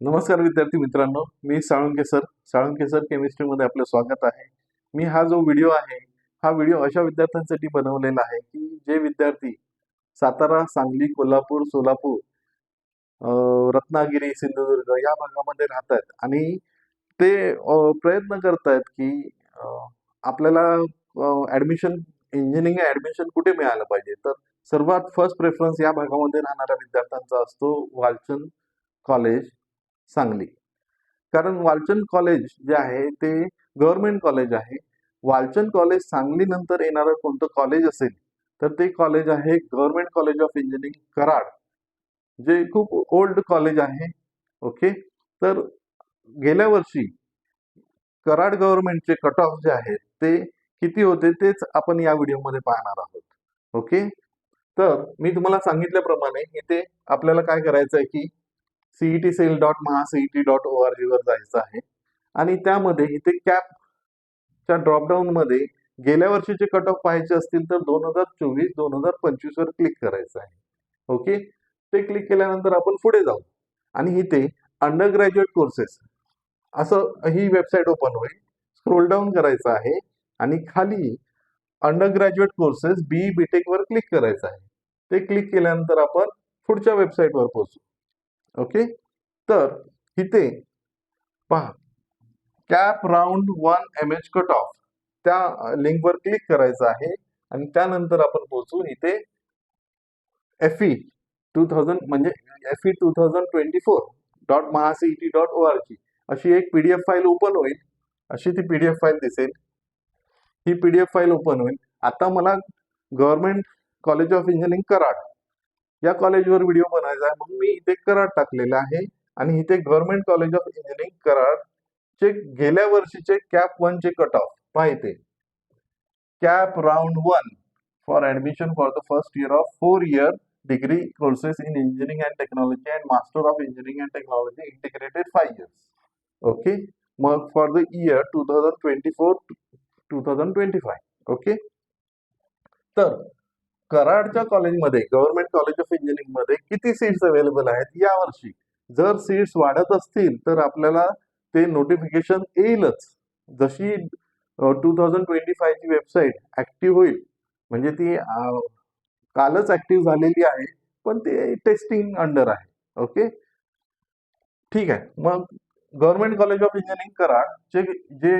नमस्कार विद्यार्थी मित्रांनो मी साळुंके सर साळुंके सर केमिस्ट्रीमध्ये आपलं स्वागत आहे. मी हा जो व्हिडिओ आहे हा व्हिडिओ अशा विद्यार्थ्यांसाठी बनवलेला आहे की जे विद्यार्थी सातारा सांगली कोल्हापूर सोलापूर रत्नागिरी सिंधुदुर्ग या भागामध्ये राहतात आणि ते प्रयत्न करतायत की आपल्याला ॲडमिशन इंजिनिअरिंग ऍडमिशन कुठे मिळालं पाहिजे? तर सर्वात फर्स्ट प्रेफरन्स या भागामध्ये राहणाऱ्या विद्यार्थ्यांचा असतो वालचंद कॉलेज सांगली. कारण वालचंद कॉलेज जे आहे ते गव्हर्नमेंट कॉलेज आहे. वालचंद कॉलेज सांगली नंतर येणारं कोणतं कॉलेज असेल तर ते कॉलेज आहे government college of engineering Karad. जे खूप ओल्ड कॉलेज आहे ओके तर गेल्या वर्षी कराड गव्हर्नमेंटचे कट ऑफ जे आहेत ते किती होते तेच आपण या व्हिडिओमध्ये पाहणार आहोत ओके तर मी तुम्हाला सांगितल्याप्रमाणे इथे आपल्याला काय करायचं आहे की CET cell dot MahaCET dot O R जीवर जायचं आहे. आणि त्यामध्ये इथे कॅपच्या ड्रॉपडाऊनमध्ये गेल्या वर्षीचे कट ऑफ पाहायचे असतील तर दोन हजार चोवीस दोन हजार पंचवीस वर क्लिक करायचं आहे. ओके ते क्लिक केल्यानंतर आपण पुढे जाऊ. आणि इथे अंडर ग्रॅज्युएट कोर्सेस असं ही वेबसाईट ओपन होईल. स्क्रोल डाऊन करायचं आहे. आणि खाली under graduate courses B BTech वर क्लिक करायचं आहे. ते क्लिक केल्यानंतर आपण पुढच्या वेबसाईटवर पोहोचू. ओके? तर इथे पहा. CAP round one M H cut off त्या लिंकवर क्लिक करायचं आहे आणि त्यानंतर आपण पोहोचू इथे. एफ ई टू थाउजंड म्हणजे F E two thousand twenty four dot MahaCET dot O R G अशी एक P D F file open होईल. अशी ती पी डी एफ फाईल दिसेल. ही P D F file open होईल. आता मला government college of engineering Karad. या कॉलेजवर व्हिडिओ बनायचा आहे. म्हणून मी इथे कराड टाकलेला आहे. आणि इथे government college of engineering Karad चे गेल्या वर्षीचे कॅप वन चे कट ऑफ पाहिजे CAP round one for admission for the first year of four year degree courses in engineering and technology and master of engineering and technology integrated five years. Okay? मग for the year two thousand twenty four two thousand twenty five okay? तर कराडच्या कॉलेजमध्ये government college of इंजिनिअरिंगमध्ये किती seats available आहेत यावर्षी? जर seats वाढत असतील तर आपल्याला ते नोटिफिकेशन येईलच. जशी टू थाउजंड ट्वेंटी फायची वेबसाईट ऍक्टिव्ह होईल म्हणजे ती कालच ऍक्टिव्ह झालेली आहे पण ते टेस्टिंग अंडर आहे ओके ठीक आहे. मग गव्हर्नमेंट कॉलेज ऑफ इंजिनिअरिंग कराडचे जे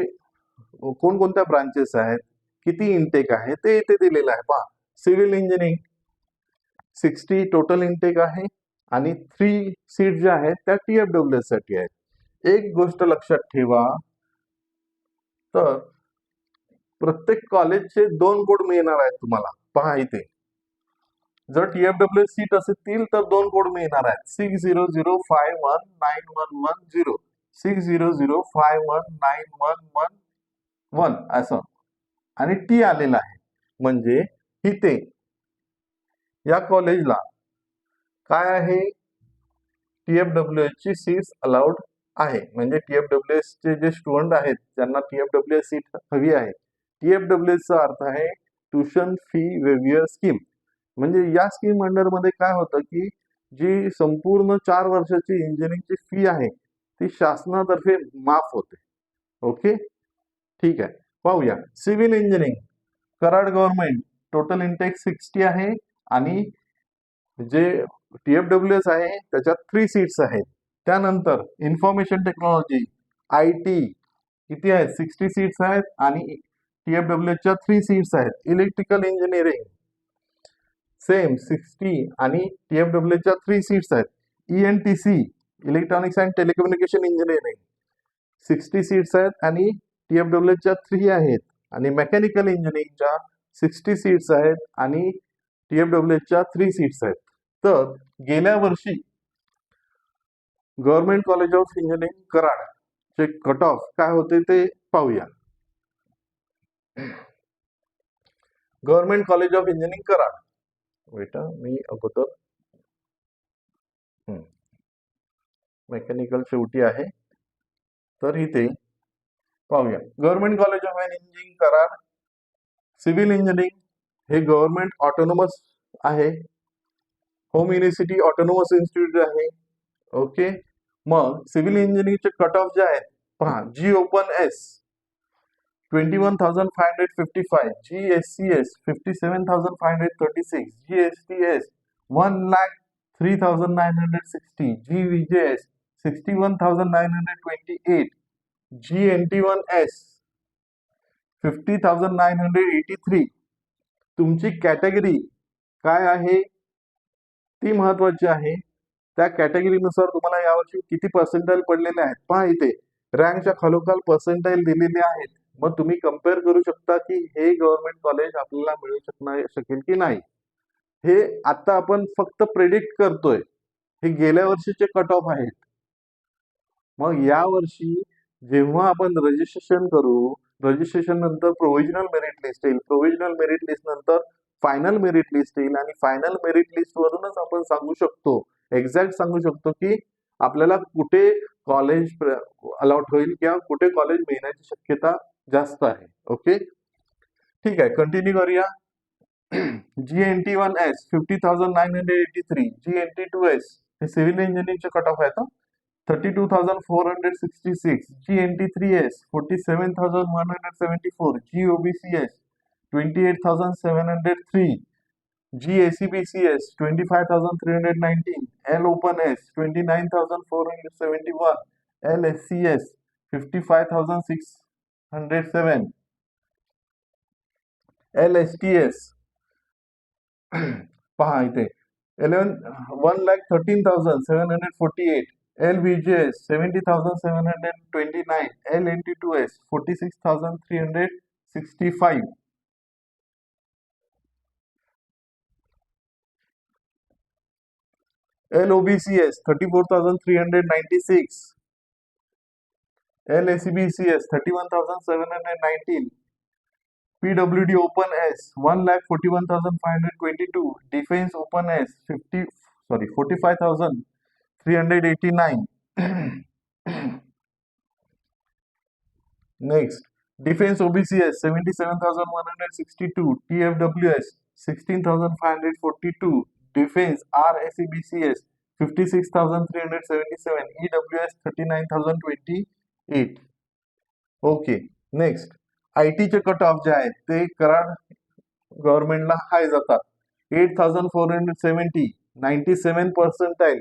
कोणकोणत्या ब्रांचेस आहेत किती इनटेक आहे ते इथे दिलेलं आहे. पहा civil engineering. Sixty total intake आहे आणि थ्री सीट ज्या आहेत त्या टी एफ डब्ल्यू साठी आहेत. एक गोष्ट लक्षात ठेवा. तर प्रत्येक कॉलेजचे दोन कोड मिळणार आहेत तुम्हाला. पहा इथे. जर टी एफ डब्ल्यू सीट असतील तर दोन कोड मिळणार आहेत. Six zero zero five one nine one one zero six zero zero five one nine one one one असं. आणि टी आलेला आहे. म्हणजे इथे या कॉलेजला काय आहे? टी एफ डब्ल्यू एस ची सीट्स अलाउड आहे. म्हणजे टी एफ डब्ल्यू एस चे जे स्टुडंट आहेत ज्यांना T F W S seat हवी आहे. टी एफ डब्ल्यू एसचा अर्थ आहे ट्युशन फी वेव्हिअर स्कीम म्हणजे या स्कीम अंडरमध्ये काय होतं की जी संपूर्ण चार वर्षाची इंजिनिअरिंगची फी आहे ती शासनातर्फे माफ होते. ओके ठीक आहे. पाहूया. Civil engineering Karad government total intake sixty आहे आणि जे टी एफ डब्ल्यू एस आहे त्याच्यात थ्री सीट्स आहेत. त्यानंतर इन्फॉर्मेशन टेक्नॉलॉजी आय टी किती आहेत? सिक्स्टी सीट्स आहेत आणि टी एफ डब्ल्यू एसच्या थ्री सीट्स आहेत. इलेक्ट्रिकल इंजिनिअरिंग सेम सिक्स्टी आणि टी एफ डब्ल्यू एसच्या थ्री सीट्स आहेत. E N T C electronics and telecommunication engineering sixty seats आहेत आणि टी एफ डब्ल्यू एसच्या थ्री आहेत. आणि मेकॅनिकल इंजिनिअरिंगच्या सिक्स्टी सीट्स आहेत आणि टी एफ डब्ल्यू एसच्या थ्री सीट्स आहेत. तर गेल्या वर्षी government college of engineering Karad चे कट ऑफ काय होते ते पाहूया. Government college of engineering Karad. बेटा मी अगोदर मेकॅनिकल शेवटी आहे. तर इथे पाहूया. Government college of engineering Karad civil engineering हे गव्हर्नमेंट ऑटोनॉमस आहे. होम युनिव्हर्सिटी ऑटोनॉमस इन्स्टिट्यूट आहे. ओके? मग सिव्हिल इंजिनिअरिंगचे कट ऑफ जे आहेत पहा G open S twenty one thousand five hundred fifty five G S C S fifty seven thousand five hundred thirty six G S T S one lakh three thousand nine hundred sixty G V J S sixty one thousand nine hundred twenty eight G N T one S fifty thousand nine hundred eighty three. तुमची category काय आहे? ती महत्वाची आहे. त्या कॅटेगरीनुसार तुम्हाला यावर्षी किती पर्सेंटाईल पडलेले आहेत? पहा इथे. रँकच्या खालोखाल पर्सेंटाईल दिलेले आहेत. मग तुम्ही कंपेअर करू शकता की हे गव्हर्नमेंट कॉलेज आपल्याला मिळू शकणार शकेल की नाही? हे आता आपण फक्त प्रेडिक्ट करतोय. हे गेल्या वर्षीचे कट ऑफ आहेत. मग या वर्षी जेव्हा आपण रजिस्ट्रेशन करू रजिस्ट्रेशन नंतर प्रोव्हिजनल मेरिट लिस्ट येईल. प्रोव्हिजनल मेरिट लिस्ट नंतर फायनल मेरिट लिस्ट येईल आणि फायनल मेरिट लिस्ट वरूनच आपण सांगू शकतो एक्झॅक्ट सांगू शकतो की आपल्याला कुठे कॉलेज अलॉट होईल किंवा कुठे कॉलेज मिळण्याची शक्यता जास्त आहे. ओके ठीक आहे कंटिन्यू करूया. G N T one S fifty thousand nine hundred eighty three G N T two S हे सिव्हिल इंजिनिअरिंगचे कट ऑफ आहेत thirty two thousand four hundred sixty six G N T three S forty seven thousand one hundred seventy four G O B C S twenty eight thousand seven hundred three G ACBCS 25,319, L Open S 29,471, L SCS 55,607, L STS पहा इथे 11 1 lakh 13,748, L VGS 70,729, L NT2S 46,365. LOBCS 34,396, LACBCS 31,719, PWD Open S 1,41,522, Defense Open S 50 sorry 45,389. Next, Defense OBCS 77,162, TFWS 16,542, Defense RSEBCS 56,377, EWS 39,028. Okay next I टीचे cut off जे आहेत ते कराड गव्हर्नमेंटला high जातात. Eight thousand four hundred seventy ninety seven percentile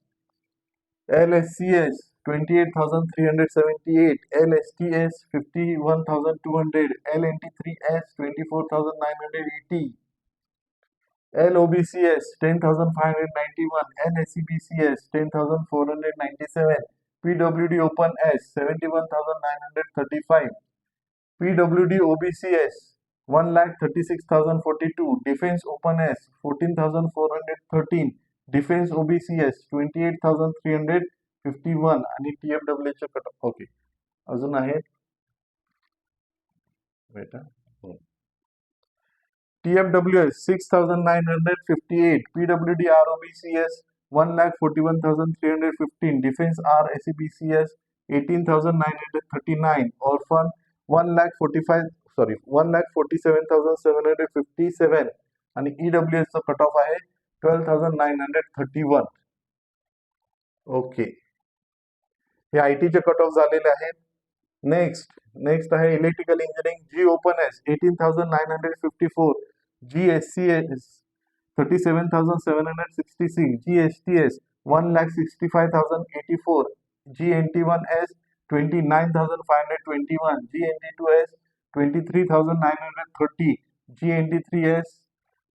LSCS 28,378 LSTS 51,200 LNT3S 24,980 LOBCS 10,591, NSCBCS 10,497, PWD Open S 71,935, PWD OBCS 1,36,042, Defense Open S 14,413, defence OBCS twenty eight thousand three hundred fifty one आणि T F डब्ल्यूचे cut off okay अजून आहेत हो. T F W S six thousand nine hundred fifty eight P W D R OBCS one lakh forty one thousand three hundred fifteen defence R S C B C S eighteen thousand nine hundred thirty nine orphan one lakh forty five sorry one lakh forty seven thousand seven hundred fifty seven. आणि E W एसचा cut off आहे twelve thousand nine hundred thirty one okay हे I टीचे cut off झालेले आहेत. Next next आहे electrical engineering G open S eighteen thousand nine hundred fifty four G S C S thirty seven thousand seven hundred sixty six G S T S one lakh sixty five thousand eighty four G N T one S twenty nine thousand five hundred twenty one G N T two S twenty three thousand nine hundred thirty G N T three S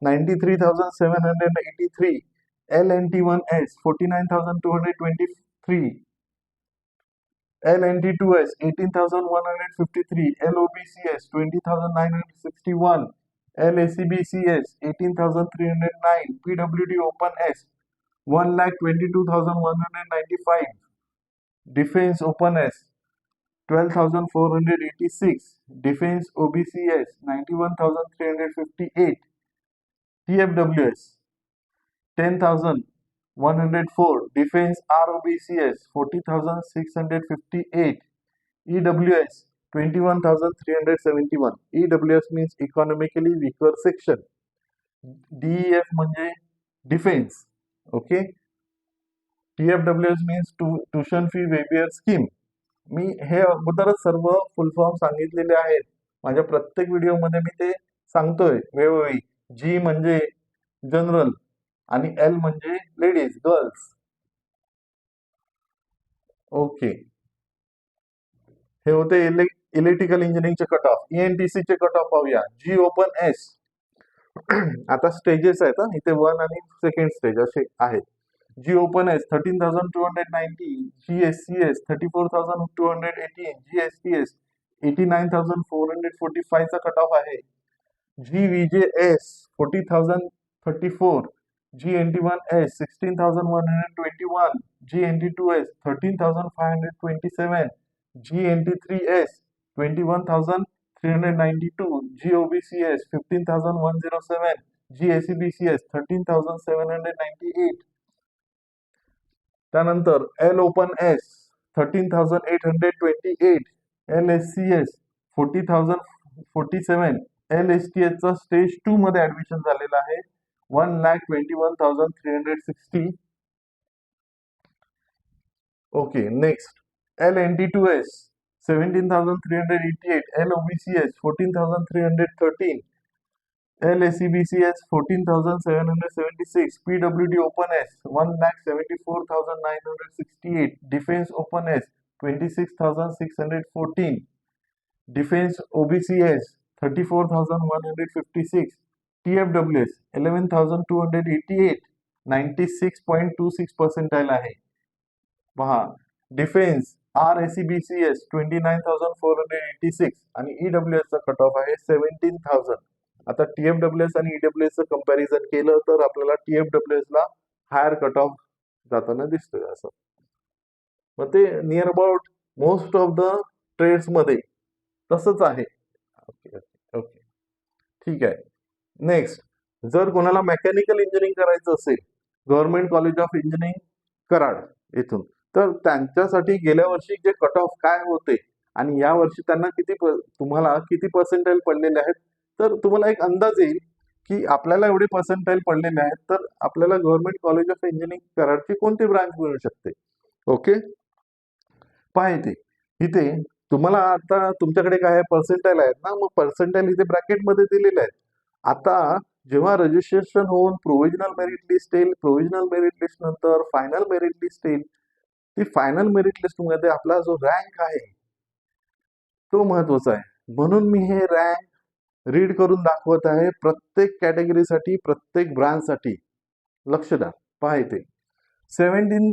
93,783 LNT1S 49,223 LNT2S 18,153 LOBCS 20,961 LACBCS 18,309 PWD Open S 1,22,195 Defense Open S 12,486 Defense OBCS 91,358 TFWS 10,104 Defense ROBCS 40,658 EWS 21,371 EWS means economically weaker section. DEF म्हणजे defence okay TFWS means tuition fee waiver scheme मी हे अगोदरच सर्व फुल form सांगितलेले आहेत. माझ्या प्रत्येक व्हिडिओमध्ये मी ते सांगतोय वेळोवेळी. जी म्हणजे जनरल आणि एल म्हणजे लेडीज गर्ल्स ओके हे होते इलेक्ट्रिकल इंजिनिअरिंगचे कट ऑफ ईएनटीसी चे कट ऑफ पाहूया. जी ओपन एस आता स्टेजेस आहेत इथे वन आणि सेकंड स्टेज असे आहेत. G open S thirteen thousand two hundred ninety G S C S thirty four thousand two hundred eighteen G S T S eighty nine thousand four hundred forty फायचा cut off आहे. G V J S forty thousand thirty four G N T one S sixteen thousand one hundred twenty one G N T two S thirteen thousand five hundred twenty seven G N T three S twenty one thousand three hundred ninety two G O B C S fifteen thousand one zero seven G S C B C S thirteen thousand seven hundred ninety eight त्यानंतर L open S thirteen thousand eight hundred twenty eight L S C S forty thousand forty seven L S T एचचा stage two मध्ये admission झालेला आहे. One lakh twenty one thousand three hundred sixty okay next L N T two S seventeen thousand three hundred eighty eight L O B C S fourteen thousand three hundred thirteen L S C B C S fourteen thousand seven hundred seventy six P W D open S one lakh seventy four thousand nine hundred sixty eight defence open S twenty six thousand six hundred fourteen defence OBC S thirty four thousand one hundred fifty six T F W S eleven thousand two hundred eighty eight ninety six point two six percentile आहे. पहा defence R S C B C S twenty nine thousand four hundred eighty six आणि E W एसचा cut off आहे seventeen thousand आता T F W S आणि E W एसचं comparison केलं तर आपल्याला टी एफ डब्ल्यू एसला हायर कट ऑफ जाताना दिसतोय असं. मग ते near about most of the ट्रेड्समध्ये तसंच आहे. Okay okay okay. ठीक आहे. नेक्स्ट जर कोणाला मेकॅनिकल इंजिनिअरिंग करायचं असेल government college of engineering Karad येथून तर त्यांच्यासाठी गेल्या वर्षी जे कट ऑफ काय होते आणि या वर्षी त्यांना किती प- तुम्हाला किती पर्सेंटाईल पडलेले आहेत? तर तुम्हाला एक अंदाज येईल की आपल्याला एवढे पर्सेंटाईल पडलेले आहेत तर आपल्याला गव्हर्नमेंट कॉलेज ऑफ इंजिनिअरिंग कराडची कोणती ब्रांच मिळू शकते? ओके? पहा इथे इथे तुम्हाला आता तुमच्याकडे काय पर्सेंटाईल आहेत ना? मग पर्सेंटाईल इथे ब्रॅकेटमध्ये दिलेले आहेत. आता जेव्हा रजिस्ट्रेशन होऊन प्रोव्हिजनल मेरिट लिस्ट येईल प्रोव्हिजनल मेरिट लिस्ट नंतर फायनल मेरिट लिस्ट येईल ती फायनल मेरिट लिस्टमध्ये आपला जो रँक आहे तो महत्त्वाचा आहे. म्हणून मी हे रँक रीड करून दाखवत आहे. प्रत्येक कॅटेगरीसाठी प्रत्येक ब्रांचसाठी लक्ष द्या. पहा इथे. Seventeen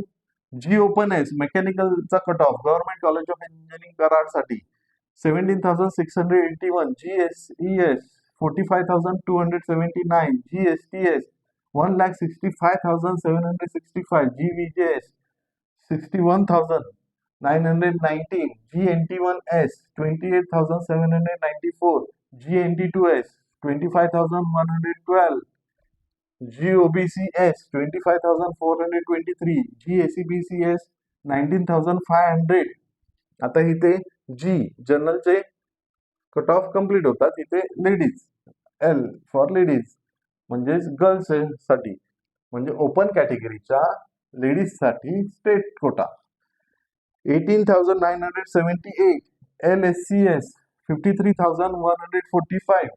G open S मेकॅनिकलचा cut off. Government college of engineering कराडसाठी seventeen thousand six hundred eighty one. G S E S forty five thousand two hundred seventy nine G S T S one lakh sixty five thousand seven hundred sixty five G V J S sixty one thousand nine hundred nineteen G N T one S twenty eight thousand seven hundred ninety four. G N T two S twenty five thousand one hundred twelve. G O B C S twenty five thousand four hundred twenty three G A C B C S thousand five hundred आता इथे G जनरलचे cut off complete होतात इथे ladies L for ladies म्हणजेच गर्ल्ससाठी. म्हणजे open कॅटेगरीच्या लेडीजसाठी state quota eighteen thousand nine hundred seventy eight L S C S fifty three thousand one hundred forty five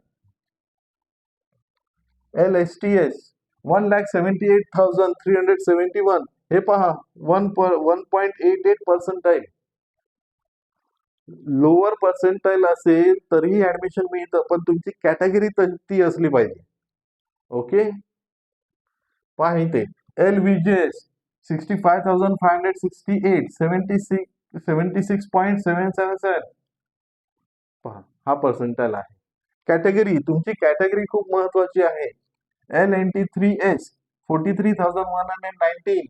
L S T S one lakh seventy eight thousand three hundred seventy one हे पहा one per one point eight eight percentile lower percentile असेल तरीही admission मिळतं पण तुमची category ती असली पाहिजे. ओके पहा इथे L V J S sixty five thousand five hundred sixty eight seventy six seventy six point seven seven seven पहा हा पर्सेंटाईल आहे. कॅटेगरी तुमची कॅटेगरी खूप महत्वाची आहे. L N T three S forty three thousand one hundred nineteen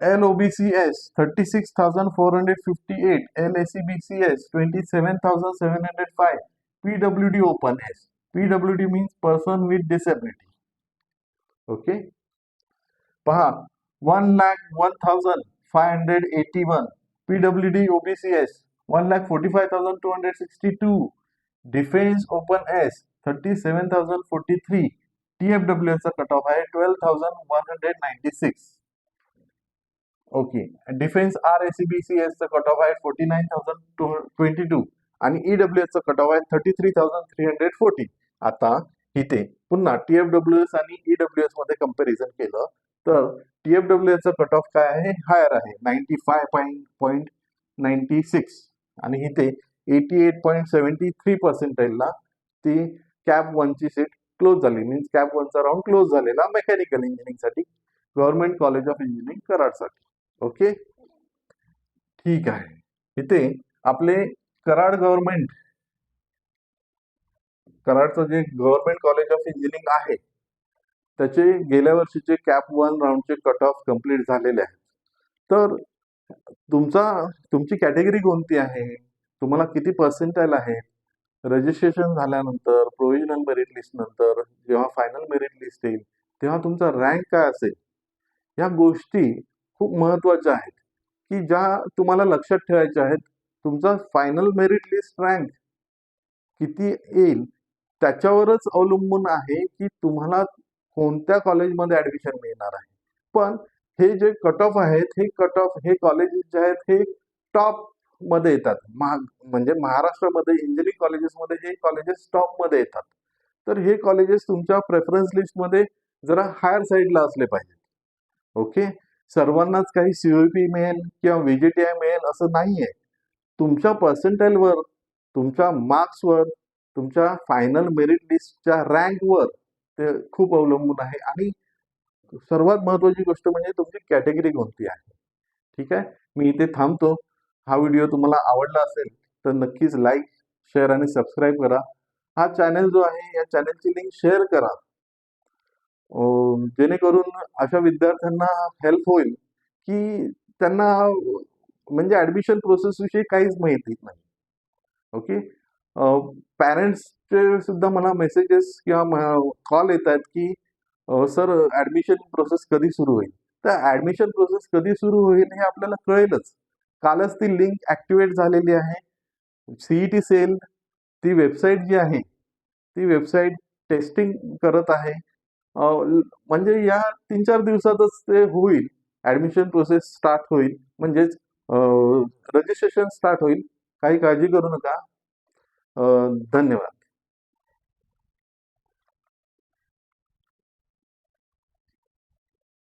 L OBC S thirty six thousand four hundred fifty eight L S C B C S twenty seven thousand seven hundred five PW D open S PW D means person with disability okay पहा one lakh one thousand five hundred eighty one PW D OBC S one lakh forty five thousand two hundred sixty two defence open S thirty seven thousand forty three T F W एसचा cut off आहे twelve thousand one hundred ninety six okay defence R S C B C एसचा cut off आहे forty nine thousand two twenty two आणि E W एसचा cut off आहे thirty three thousand three hundred forty आता इथे पुन्हा T F W S आणि E W एसमध्ये comparison केलं तर टी एफ डब्ल्यू एसचा कट ऑफ काय आहे? हायर आहे ninety five point point ninety six आणि इथे eighty eight point seventy three पर्सेंटाईलला ती कॅब वनची सीट क्लोज झाली. मीन्स कॅब वनचा राऊंड क्लोज झालेला मेकॅनिकल इंजिनिअरिंगसाठी गव्हर्नमेंट कॉलेज ऑफ इंजिनिअरिंग कराडसाठी. ओके ठीक आहे. इथे आपले कराड गव्हर्नमेंट कराडचं जे गव्हर्नमेंट कॉलेज ऑफ इंजिनिअरिंग आहे त्याचे गेल्या वर्षीचे कॅप वन राऊंडचे कट ऑफ कंप्लीट झालेले आहेत. तर तुमचा तुमची कॅटेगरी कोणती आहे? तुम्हाला किती पर्सेंटाईल आहे? रजिस्ट्रेशन झाल्यानंतर प्रोव्हिजनल मेरिट लिस्ट नंतर जेव्हा फायनल मेरिट लिस्ट येईल तेव्हा तुमचा रँक काय असेल? या गोष्टी खूप महत्त्वाच्या आहेत. की ज्या तुम्हाला लक्षात ठेवायच्या आहेत तुमचा फायनल मेरिट लिस्ट रँक किती येईल त्याच्यावरच अवलंबून आहे की तुम्हाला कोणत्या कॉलेजमध्ये ऍडमिशन मिळणार आहे. पण हे जे कट ऑफ आहेत हे कट ऑफ हे कॉलेजेस जे आहेत हे टॉप मध्ये येतात. महा म्हणजे महाराष्ट्रामध्ये इंजिनिअरिंग कॉलेजेसमध्ये हे कॉलेजेस टॉपमध्ये येतात. तर हे कॉलेजेस तुमच्या प्रेफरन्स लिस्टमध्ये जरा हायर साईडला असले पाहिजेत. ओके सर्वांनाच काही सीओपी मिळेल किंवा व्हीजीटीआय मिळेल असं नाही आहे तुमच्या पर्सेंटाईलवर तुमच्या मार्क्सवर तुमच्या फायनल मेरिट लिस्टच्या रँकवर ते खूप अवलंबून आहे. आणि सर्वात महत्वाची गोष्ट म्हणजे तुमची कॅटेगरी कोणती आहे? ठीक आहे? मी इथे थांबतो. हा व्हिडिओ तुम्हाला आवडला असेल तर नक्कीच लाईक शेअर आणि सबस्क्राईब करा. हा चॅनल जो आहे या चॅनलची लिंक शेअर करा. जेणेकरून अशा विद्यार्थ्यांना हेल्प होईल की त्यांना म्हणजे ऍडमिशन प्रोसेस विषयी काहीच माहिती नाही. ओके पॅरेंट्सचे सुद्धा मला मेसेजेस किंवा कॉल येत आहेत की सर ऍडमिशन प्रोसेस कधी सुरू होईल? तर ऍडमिशन प्रोसेस कधी सुरू होईल हे आपल्याला कळेलच. कालच ती लिंक ॲक्टिवेट झालेली आहे. सीईटी सेल ती वेबसाईट जी आहे ती वेबसाईट टेस्टिंग करत आहे. म्हणजे या तीन चार दिवसातच ते होईल. ॲडमिशन प्रोसेस स्टार्ट होईल. म्हणजेच रजिस्ट्रेशन स्टार्ट होईल. काही काळजी करू नका. धन्यवाद.